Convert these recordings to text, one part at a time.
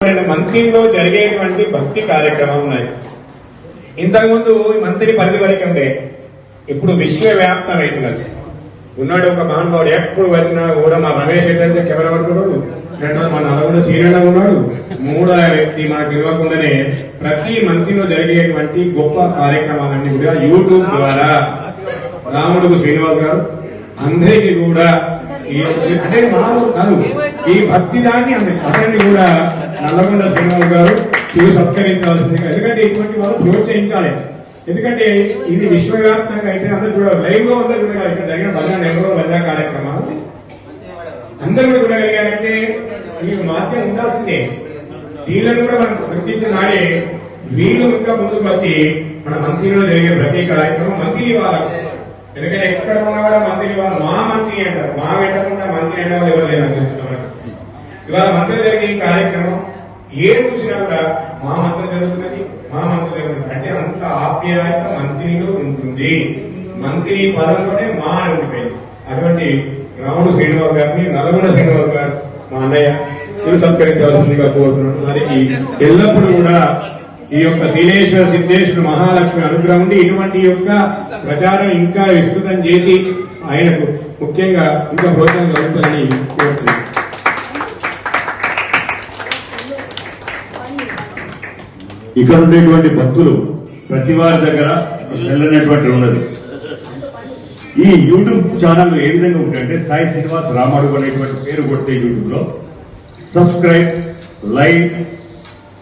మంత్రిలో జరిగేటువంటి భక్తి కార్యక్రమం ఉన్నాయి ఇంతకుముందు ఈ మంత్రి పరిధి వరకు ఉండే ఇప్పుడు విశ్వవ్యాప్తం అవుతున్నది ఉన్నాడు ఒక మహానుభావుడు ఎప్పుడు వచ్చినా కూడా మా రమేష్ అయితే కెమెరా పట్టుకున్నాడు. రెండో మా నలుగురు సీనియర్ ఉన్నాడు. మూడో వ్యక్తి మనకు ఇవ్వకుండానే ప్రతి మంత్రిలో జరిగేటువంటి గొప్ప కార్యక్రమాలన్నీ కూడా యూట్యూబ్ ద్వారా రాముడు శ్రీనివాస్ గారు అందరికీ కూడా ఈ అంటే మామూలు కాదు ఈ భక్తి దాన్ని అందరినీ కూడా నల్లగొండ శ్రీనివాస్ గారు ఇవి సత్కరించాల్సిందిగా. ఎందుకంటే ఇటువంటి వాళ్ళు ప్రోత్సహించాలి ఎందుకంటే ఇది విశ్వవ్యాప్తంగా అయితే అందరూ చూడాలి. లైవ్లో అందరూ చూడగలరు ఇక్కడ జరిగిన భజన నెలలో వద్ద కార్యక్రమాలు. అందరూ కూడా చూడగలిగారంటే ఈ మాధ్యం ఉండాల్సిందే. వీళ్ళని కూడా మనం గుర్తించిన నాడే వీళ్ళు ఇంకా ముందుకు వచ్చి మన మంత్రిలో జరిగే ప్రతి కార్యక్రమం మంత్రి వాళ్ళకు ఎందుకంటే ఎక్కడ ఉన్నా కూడా మంత్రి వాళ్ళు మా మంత్రి అంటారు. మా పెట్టకుండా మంత్రి అనే వాళ్ళు ఎవరు లేరు అనిపిస్తున్నారు ఇవాళ మంత్రి జరిగే ఈ కార్యక్రమం ఏ చూసినా కూడా మా మంత్రి జరుగుతున్నది మా మంత్రి జరుగుతుంది అంటే అంత ఆప్యాయత మంత్రిలో ఉంటుంది. మంత్రి పదంలోనే మా అని ఉండిపోయింది. అటువంటి రాముడు శ్రీనివాస్ గారిని నల్గొండ శ్రీనివాస్ గారు మా అన్నయ్య తిరు కోరుతున్నాను. మరి ఈ ఎల్లప్పుడూ కూడా ఈ యొక్క శీలేశ్వర సిద్ధేశ్వర మహాలక్ష్మి అనుగ్రహం ఉండి ఇటువంటి యొక్క ప్రచారం ఇంకా విస్తృతం చేసి ఆయనకు ముఖ్యంగా ఇంకా భోజనం కలుగుతుందని కోరుతున్నాను. ఇక్కడ ఉండేటువంటి భక్తులు ప్రతి వారి దగ్గర వెళ్ళినటువంటి ఉన్నది. ఈ యూట్యూబ్ ఛానల్ ఏ విధంగా ఉంటుందంటే సాయి శ్రీనివాస్ రామాడు అనేటువంటి పేరు కొడితే యూట్యూబ్లో సబ్స్క్రైబ్ లైక్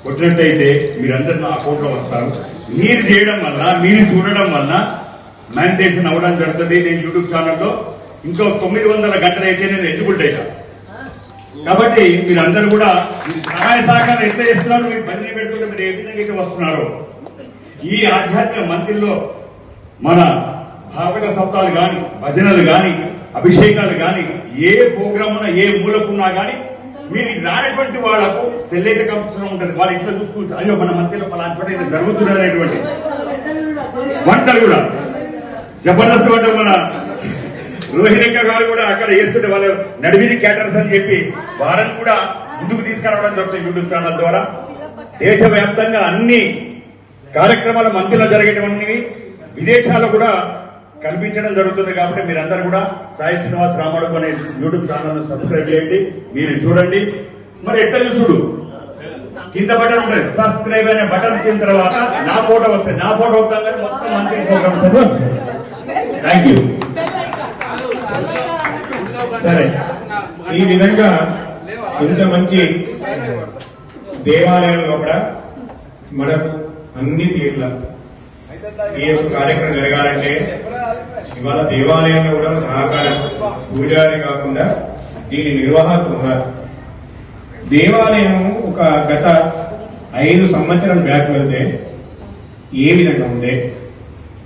కొట్టినట్టయితే మీరందరూ నా అకౌంట్లో వస్తారు. మీరు చేయడం వల్ల మీరు చూడడం వల్ల మ్యానిటేషన్ అవ్వడం జరుగుతుంది. నేను యూట్యూబ్ ఛానల్లో ఇంకో తొమ్మిది వందల గంటలు అయితే నేను ఎలిజిబుల్ అవుతాను కాబట్టి మీరందరూ కూడా సహాయ సహకారం ఎంత చేస్తున్నారు? మీరు బందీ పెడుతుంటే మీరు ఏ విధంగా అయితే వస్తున్నారో? ఈ ఆధ్యాత్మిక మంత్రిలో మన భాగవత సప్తాలు గాని భజనలు గాని అభిషేకాలు గాని ఏ ప్రోగ్రామ్ ఉన్నా ఏ మూలకున్నా గాని మీరు రానటువంటి వాళ్ళకు సెల్లైతే కంపించడం ఉంటుంది. వాళ్ళ ఇంట్లో చూసుకుంటారు అయ్యో మన మంత్రిలో పలానా చోట జరుగుతుంది అనేటువంటి. వంటలు కూడా. జబర్దస్త్ వంటలు మన రోహిణిక గారు కూడా అక్కడ చేస్తుంటే వాళ్ళు నడివిని క్యాటర్స్ అని చెప్పి వారిని కూడా ముందుకు తీసుకురావడం జరుగుతుంది యూట్యూబ్ ఛానల్ ద్వారా. దేశవ్యాప్తంగా అన్ని కార్యక్రమాలు మంత్రిలో జరిగేటువంటివి విదేశాల్లో కూడా కల్పించడం జరుగుతుంది కాబట్టి మీరందరూ కూడా సాయి శ్రీనివాస్ రామడు అనే యూట్యూబ్ ఛానల్ సబ్స్క్రైబ్ చేయండి. మీరు చూడండి. మరి ఎట్లా చూడు? కింద బటన్ ఉంటుంది సబ్స్క్రైబ్ అనే బటన్ వచ్చిన తర్వాత నా ఫోటో వస్తుంది నా ఫోటో వస్తాం కానీ మొత్తం మంత్రి ప్రోగ్రామ్స్ థ్యాంక్ యూ సరే ఈ విధంగా ఇంత మంచి దేవాలయంలో కూడా మనకు అన్ని తీర్ల ఈ యొక్క కార్యక్రమం జరగాలంటే ఇవాళ దేవాలయంలో కూడా సహకారం పూజారి కాకుండా దీని నిర్వాహకులు ఉన్నారు దేవాలయం ఒక గత ఐదు సంవత్సరం బ్యాక్ వెళ్తే ఏ విధంగా ఉంది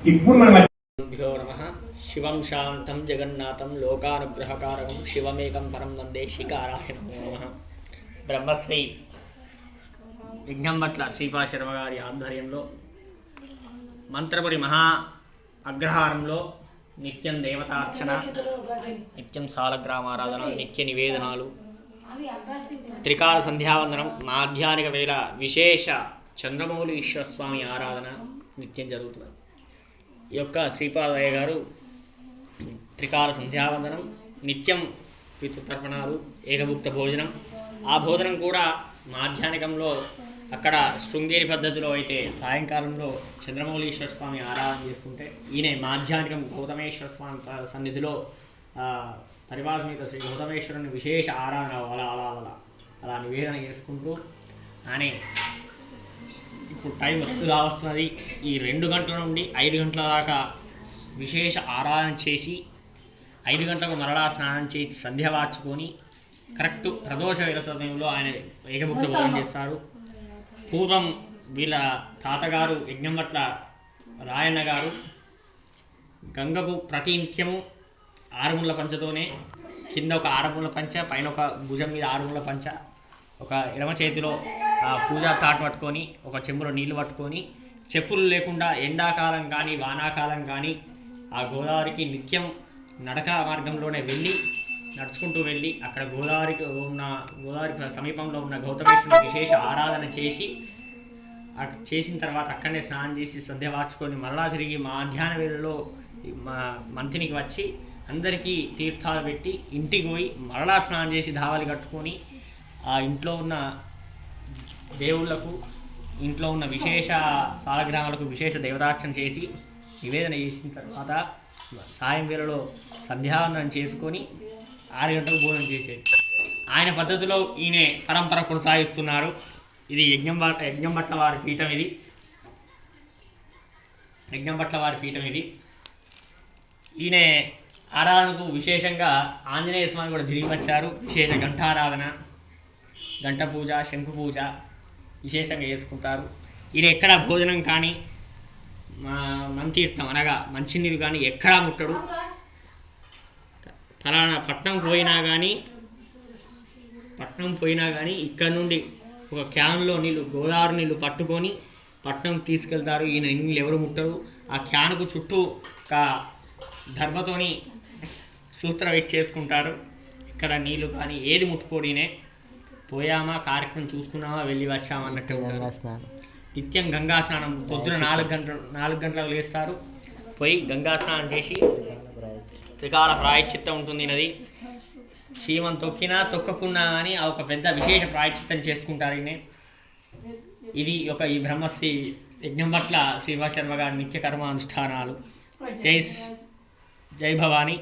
ఇప్పుడు మనం గురుభ్యో నమ శివం శాంతం జగన్నాథం లోకానుగ్రహకారకం శివమేకం పరం వందే శికారాయ నమ బ్రహ్మశ్రీ విఘ్నంభట్ల శ్రీపా శర్మ గారి ఆధ్వర్యంలో మంత్రపురి మహా అగ్రహారంలో నిత్యం దేవతార్చన నిత్యం సాలగ్రామారాధన నిత్య నివేదనాలు త్రికాల సంధ్యావందనం మాధ్యానిక వేళ విశేష చంద్రమౌళి ఈశ్వరస్వామి ఆరాధన నిత్యం జరుగుతుంది ఈ యొక్క శ్రీపాదయ్య గారు త్రికాల సంధ్యావందనం నిత్యం పితృతర్పణాలు ఏకభుక్త భోజనం. ఆ భోజనం కూడా మాధ్యానికంలో అక్కడ శృంగేరి పద్ధతిలో అయితే సాయంకాలంలో చంద్రమౌళీశ్వర స్వామి ఆరాధన చేస్తుంటే ఈయన మాధ్యానికం గౌతమేశ్వర స్వామి సన్నిధిలో ఆ, శ్రీ గౌతమేశ్వరుని విశేష ఆరాధన అలా అలా అలా అలా నివేదన చేసుకుంటూ ఆయన ఇప్పుడు టైం ఎక్కువగా వస్తున్నది ఈ రెండు గంటల నుండి ఐదు గంటల దాకా విశేష ఆరాధన చేసి ఐదు గంటలకు మరలా స్నానం చేసి సంధ్య వార్చుకొని కరెక్ట్ ప్రదోష వేల సమయంలో ఆయన ఏకభుక్త భోజనం చేస్తారు. పూర్వం వీళ్ళ తాతగారు యజ్ఞం పట్ల రాయన్న గారు గంగకు ప్రతి నిత్యము ఆరుముళ్ళ పంచతోనే కింద ఒక ఆరుముళ్ళ పంచ పైన ఒక భుజం మీద ఆరుముళ్ళ పంచ ఒక ఎడమ చేతిలో ఆ పూజా తాట్ పట్టుకొని ఒక చెంబులో నీళ్ళు పట్టుకొని చెప్పులు లేకుండా ఎండాకాలం కానీ వానాకాలం కానీ ఆ గోదావరికి నిత్యం నడక మార్గంలోనే వెళ్ళి నడుచుకుంటూ వెళ్ళి అక్కడ గోదావరికి ఉన్న గోదావరి సమీపంలో ఉన్న గౌతమేశ్వరుని విశేష ఆరాధన చేసి చేసిన తర్వాత అక్కడనే స్నానం చేసి సంధ్య మార్చుకొని మరలా తిరిగి మధ్యాహ్న వేళలో మా మంతినికి వచ్చి అందరికీ తీర్థాలు పెట్టి ఇంటికి పోయి మరలా స్నానం చేసి ధావాలు కట్టుకొని ఆ ఇంట్లో ఉన్న దేవుళ్ళకు ఇంట్లో ఉన్న విశేష సాలగ్రామాలకు విశేష దేవతార్చన చేసి నివేదన చేసిన తర్వాత సాయం వేళలో సంధ్యావందనం చేసుకొని ఆరు గంటలకు భోజనం చేసేది. ఆయన పద్ధతిలో ఈయన పరంపర కొనసాగిస్తున్నారు. ఇది యజ్ఞం యజ్ఞం పట్ల వారి పీఠం ఇది. యజ్ఞం పట్ల వారి పీఠం ఇది. ఈయన ఆరాధనకు విశేషంగా ఆంజనేయ స్వామి కూడా తిరిగి వచ్చారు. విశేష ఘంటారాధన. గంట పూజ శంకు పూజ విశేషంగా చేసుకుంటారు. ఈయన ఎక్కడ భోజనం కానీ మా మంతీర్థం అనగా మంచినీరు కానీ ఎక్కడా ముట్టడు. ఫలానా పట్నం పోయినా కానీ పట్నం పోయినా కానీ ఇక్కడ నుండి ఒక క్యాన్లో నీళ్ళు గోదావరి నీళ్ళు పట్టుకొని పట్నం తీసుకెళ్తారు. ఈయన నీళ్ళు ఎవరు ముట్టరు. ఆ క్యాన్కు చుట్టూ ఒక ధర్మతోని సూత్ర వెట్ చేసుకుంటారు. ఇక్కడ నీళ్ళు కానీ ఏది ముట్టుకోడినే పోయామా? కార్యక్రమం చూసుకున్నామా వెళ్ళి వచ్చామా అన్నట్టు నిత్యం గంగా స్నానం. పొద్దున నాలుగు గంటల నాలుగు గంటలకు లేస్తారు. పోయి గంగా స్నానం చేసి త్రికాల ప్రాయశ్చిత్తం ఉంటుంది నది. చీమం తొక్కినా తొక్కకున్నా అని ఒక పెద్ద విశేష ప్రాయశ్చిత్తం చేసుకుంటారు ఈయన. ఇది ఒక ఈ బ్రహ్మశ్రీ యజ్ఞం పట్ల శ్రీనివాస్ శర్మ గారి నిత్య కర్మానుష్ఠానాలు జై భవానీ.